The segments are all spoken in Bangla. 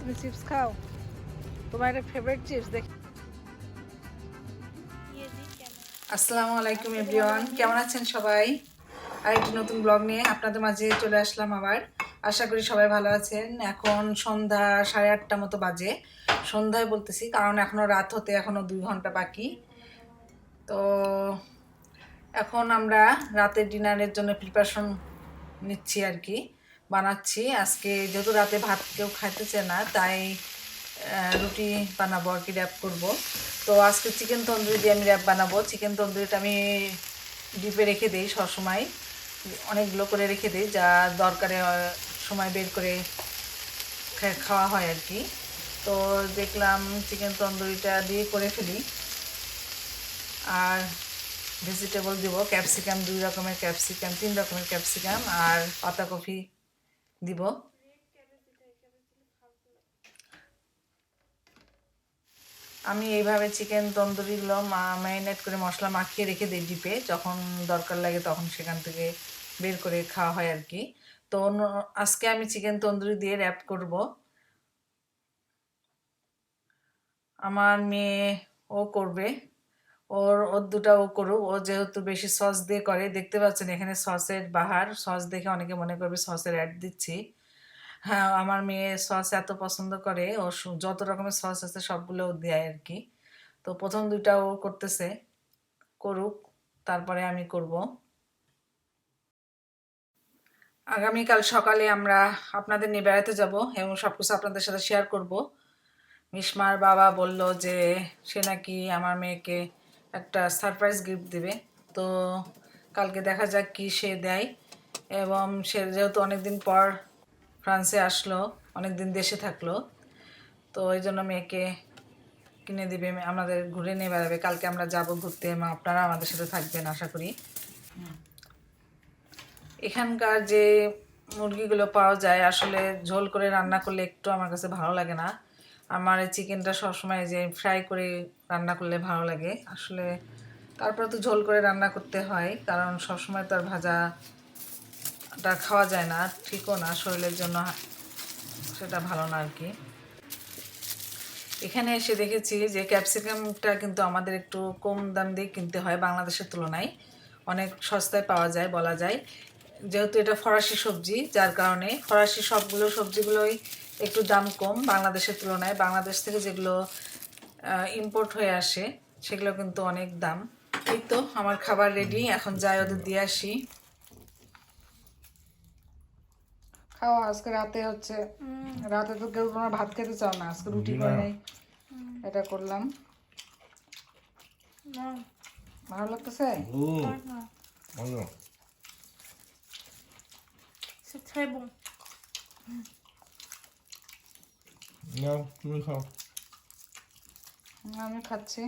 তুমি চিপস খাও? তোমার একটা ফেভারিট চিপস দেখ। আসসালামু আলাইকুম, এভরিওয়ান। কেমন আছেন সবাই? আরেকটি নতুন ব্লগ নিয়ে আপনাদের মাঝে চলে আসলাম আবার। আশা করি সবাই ভালো আছেন। এখন সন্ধ্যা সাড়ে আটটা মতো বাজে। সন্ধ্যায় বলতেছি, কারণ এখনও রাত হতে এখনও দুই ঘণ্টা বাকি। তো এখন আমরা রাতের ডিনারের জন্য প্রিপারেশন নিচ্ছি আর কি। বানাচ্ছি। আজকে যেহেতু রাতে ভাত কেউ খাইতেছে না, তাই রুটি বানাবো আর কি র্যাপ করব। তো আজকে চিকেন তন্দুরি দিয়ে আমি র্যাপ বানাবো। চিকেন তন্দুরিটা আমি ডিপে রেখে দিই সবসময়। অনেকগুলো করে রেখে দিই, যা দরকারে সময় বের করে খাওয়া হয় আর কি। তো দেখলাম চিকেন তন্দুরিটা দিয়ে করে ফেলি। আর ভেজিটেবল দিব ক্যাপসিকাম দুই রকমের ক্যাপসিকাম তিন রকমের ক্যাপসিকাম আর পাতাকপি দিব। আমি এইভাবে চিকেন তন্দুরিগুলো ম্যারিনেট করে মশলা মাখিয়ে রেখে দিই ডিপে। যখন দরকার লাগে তখন সেখান থেকে বের করে খাওয়া হয় আর কি। তো আজকে আমি চিকেন তন্দুরি দিয়ে র্যাপ করব। আমার মেয়ে ও করবে। ওর ওর দুটা ও করুক। ও যেহেতু বেশি সস দিয়ে করে, দেখতে পাচ্ছেন এখানে সসের বাহার। সস দেখে অনেকে মনে করবে সসের অ্যাড দিচ্ছি। হ্যাঁ আমার মেয়ে সস এত পছন্দ করে ও যত রকমের সস আছে সবগুলো দেয় আর কি। তো প্রথম দুইটা ও করতেছে, করুক, তারপরে আমি করব। আগামীকাল সকালে আমরা আপনাদের নিয়ে বেড়াতে যাব এবং সব কিছু আপনাদের সাথে শেয়ার করব। মিশমার বাবা বলল যে, সে নাকি আমার মেয়েকে একটা সারপ্রাইজ গিফট দেবে। তো কালকে দেখা যাক কি সে দেয়। এবং সে যেহেতু অনেকদিন পর ফ্রান্সে আসলো, অনেকদিন দেশে থাকল, তো ওই জন্য মেয়েকে কিনে দিবে, আমাদের ঘুরে নিয়ে বেড়াবে। কালকে আমরা যাব ঘুরতে, মা আপনারা আমাদের সাথে থাকবেন, আশা করি। এখানকার যে মুরগিগুলো পাওয়া যায়, আসলে ঝোল করে রান্না করলে একটু আমার কাছে ভালো লাগে না। আমার এই চিকেনটা সবসময় যে ফ্রাই করে রান্না করলে ভালো লাগে। আসলে তারপরে তো ঝোল করে রান্না করতে হয়, কারণ সবসময় তো আর ভাজাটা খাওয়া যায় না, ঠিকও না শরীরের জন্য, সেটা ভালো না আর কি। এখানে এসে দেখেছি যে ক্যাপসিকামটা কিন্তু আমাদের একটু কম দাম দিয়ে কিনতে হয় বাংলাদেশের তুলনায়। অনেক সস্তায় পাওয়া যায় বলা যায়। যেহেতু এটা ফরাসি সবজি, যার কারণে ফরাসি সবগুলো সবজিগুলোই একটু দাম কম বাংলাদেশের তুলনায়। বাংলাদেশ থেকে যেগুলো ইম্পোর্ট হয়ে আসে সেগুলো কিন্তু অনেক দাম। এই তো আমার খাবার রেডি এখন যাই ওদের দিয়ে আসি। খাও আজকে রাতে হচ্ছে রাতে তো কেউ তোমার ভাত খেতে চাও না আজকে রুটি করে নাই। এটা করলাম। ভালো লাগতেছে? হুম ভালো। নাও তুমি খাও। আমি খাচ্ছি।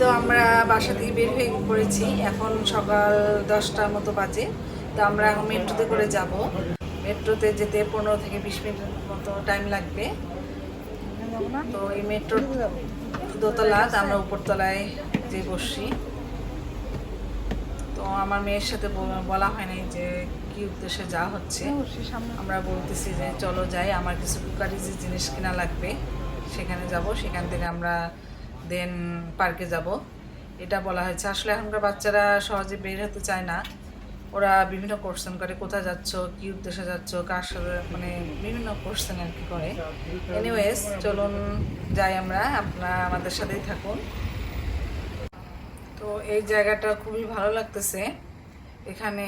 তো আমরা বাসা থেকে বের হয়ে পড়েছি। এখন সকাল দশটার মতো বাজে। তো আমরা এখন মেট্রোতে করে যাব। মেট্রোতে যেতে পনেরো থেকে বিশ মিনিট মতো টাইম লাগবে। তো এই মেট্রো দোতলা আমরা উপরতলায় যে বসছি। তো আমার মেয়ের সাথে বলা হয় নাই যে কি উদ্দেশ্যে যা হচ্ছে আমরা বলতেছি যে চলো যাই আমার কিছু কুকারিজি জিনিস কিনা লাগবে। সেখানে যাব সেখান থেকে আমরা দেন পার্কে যাব। এটা বলা হয়েছে। আসলে এখনকার বাচ্চারা সহজে বের হতে চায় না। ওরা বিভিন্ন কোশ্চেন করে কোথায় যাচ্ছ কি উদ্দেশ্যে যাচ্ছ কার সাথে মানে বিভিন্ন কোশ্চেন আর কি করে। এনিওয়েজ চলুন যাই আমরা আপনারা আমাদের সাথেই থাকুন। তো এই জায়গাটা খুবই ভালো লাগতেছে। এখানে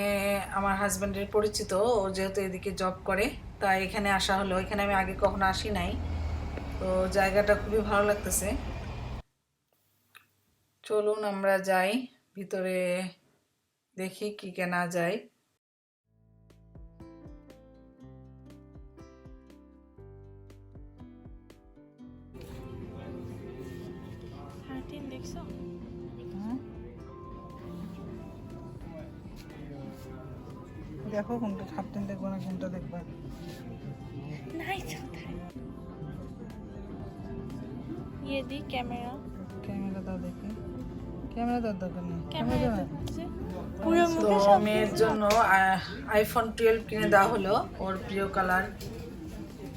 আমার হাজব্যান্ডের পরিচিত, ও যেহেতু এদিকে জব করে, তাই এখানে আসা হলো। এখানে আমি আগে কখনো আসি নাই। তো জায়গাটা খুবই ভালো লাগতেছে। চলুন আমরা যাই, ভিতরে দেখি কি কেনা যায়। দেখো কোনটা হাফটেন দেখবো না কোনটা দেখবা Nice. ये दी कैमरा ক্যামেরা দাও দেখি ক্যামেরা দেওয়ার দরকার নেই ক্যামেরা ক্যামেরা পুরো তো মুখে সব মেয়ের জন্য আইফোন টুয়েলভ কিনে দেওয়া হলো ওর প্রিয় কালার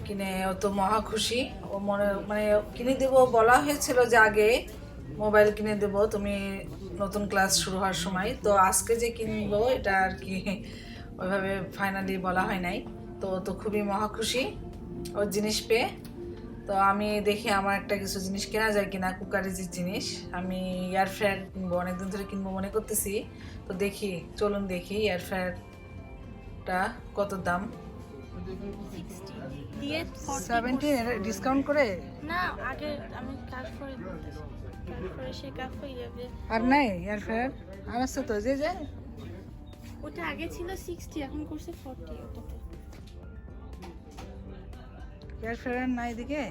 কিনে ও তো মহা খুশি ও মনে মানে কিনে দেবো বলা হয়েছিল যে আগে মোবাইল কিনে দেবো তুমি নতুন ক্লাস শুরু হওয়ার সময় তো আজকে যে কিনবো এটা আর কি ওইভাবে ফাইনালি বলা হয় নাই। তো তো খুবই মহা খুশি ওর জিনিস পেয়ে। তো আমি দেখি আমার একটা কিছু জিনিস কেনা যায় কিনা কুকারেজের জিনিস আমি এয়ার ফ্রায়ার কিনবো অনেকদিন ধরে কিনবো মনে করতেছি। তো দেখি চলুন দেখি এয়ার ফ্রায়ারটা কত দাম। দিয়ে 40 সেভেন্টি ডিসকাউন্ট করে? না আগে আমি কাজ করে আর নাই এয়ার ফ্রায়ার আর আছে তো যে যে ওটা আগে ছিল সিক্সটি এখন করছে ফর্টি ওটাতে এয়ার ফ্রায়ার নাই এদিকে?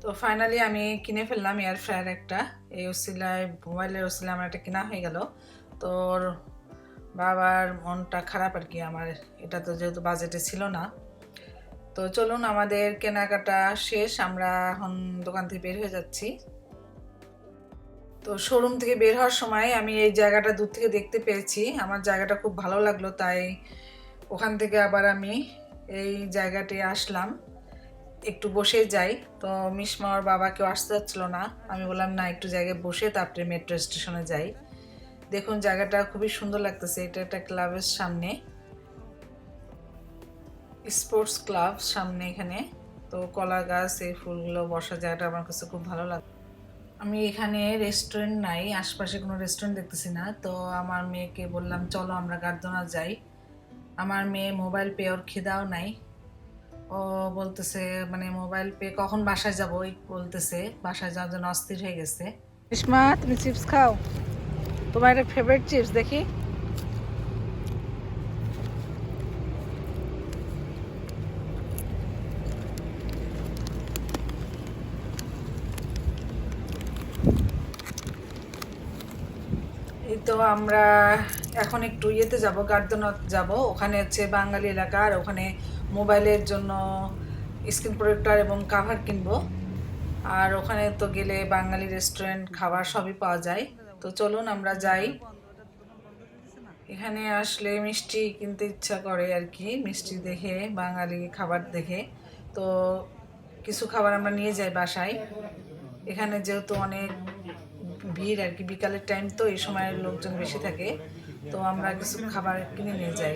তো ফাইনালি আমি কিনে ফেললাম এয়ার ফ্রায়ার একটা। এই ওসিলায় মোবাইলের ওসিলায় আমার একটা কেনা হয়ে গেল। তো ওর বাবার মনটা খারাপ আর কি আমার। এটা তো যেহেতু বাজেটে ছিল না। তো চলুন আমাদের কেনাকাটা শেষ, আমরা এখন দোকান থেকে বের হয়ে যাচ্ছি। তো শোরুম থেকে বের হওয়ার সময় আমি এই জায়গাটা দূর থেকে দেখতে পেয়েছি। আমার জায়গাটা খুব ভালো লাগল, তাই ওখান থেকে আবার আমি এই জায়গাটি আসলাম। একটু বসে যাই। তো মিসমা ওর বাবা কেউ আসতে যাচ্ছিল না। আমি বললাম, না, একটু জায়গায় বসে তারপরে মেট্রো স্টেশনে যাই। দেখুন, জায়গাটা খুবই সুন্দর লাগতেছে। এটা একটা ক্লাবের সামনে। স্পোর্টস ক্লাব সামনে এখানে। তো কলা গাছ, এই ফুলগুলো বসার জায়গাটা আমার কাছে খুব ভালো লাগে আমি এখানে রেস্টুরেন্ট নাই, আশপাশে কোনো রেস্টুরেন্ট দেখতেছি না। তো আমার মেয়েকে বললাম, চলো আমরা গার্দনা যাই। আমার মেয়ে মোবাইল পে ওর খিদাও নাই। ও বলতেছে মানে মোবাইল পে কখন বাসায় যাব? ওই বলতেছে, বাসায় যাওয়ার জন্য অস্থির হয়ে গেছে। রেশমা তুমি চিপস খাও? তোমার একটা ফেভারিট চিপস দেখি। তো আমরা এখন একটু ইয়েতে যাব গার্দনাথ যাব। ওখানে হচ্ছে বাঙালি এলাকা, আর ওখানে মোবাইলের জন্য স্ক্রিন প্রোটেক্টর এবং কাভার কিনবো। আর ওখানে তো গেলে বাঙালি রেস্টুরেন্ট, খাবার সবই পাওয়া যায়। তো চলুন আমরা যাই। এখানে আসলে মিষ্টি কিনতে ইচ্ছা করে আর কি, মিষ্টি দেখে, বাঙালি খাবার দেখে। তো কিছু খাবার আমরা নিয়ে যাই বাসায়। এখানে যেহেতু অনেক ভিড় আর কি বিকালের টাইম তো এই সময় লোকজন বেশি থাকে তো আমরা কিছু খাবার কিনে নিয়ে যাই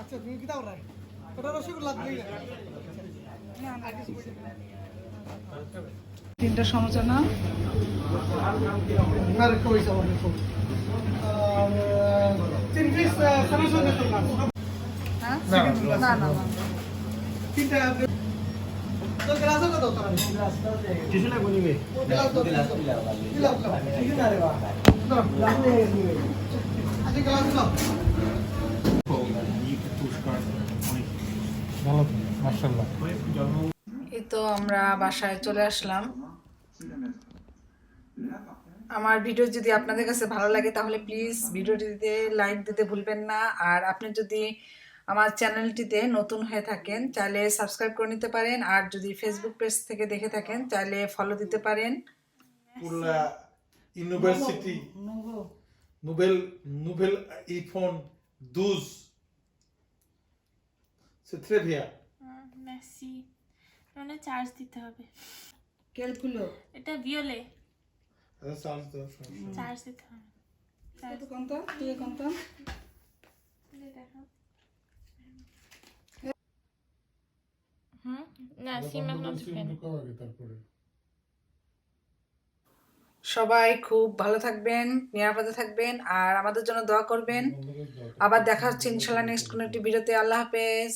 আচ্ছা রসগোল্লা তিনটা হ্যাঁ। না ভালো মার্শাল্লাহ এই তো আমরা বাসায় চলে আসলাম। আমার ভিডিও যদি আপনাদের কাছে ভালো লাগে তাহলে প্লিজ ভিডিওটিতে লাইক দিতে ভুলবেন না। আর আপনি যদি আমার চ্যানেলটিতে নতুন হয়ে থাকেন চাইলে সাবস্ক্রাইব করে নিতে পারেন। আর যদি ফেসবুক পেজ থেকে দেখে থাকেন চাইলে ফলো দিতে পারেন। pour la university nouvelle nouvelle iPhone 12 c'est très bien মেসি মানে চার্জ দিতে হবে। ক্যালকুলো এটা ভিওলে ça, ça, ça. চার্জ দিতে হবে। চার্জ কোনটা তুই কোনটা দেখো হুম? না সিম এখন তারপরে? সবাই খুব ভালো থাকবেন নিরাপদে থাকবেন আর আমাদের জন্য দোয়া করবেন। আবার দেখা হচ্ছে ইনশাল্লাহ নেক্সট কোনো একটি ভিডিওতে। আল্লাহ হাফেজ।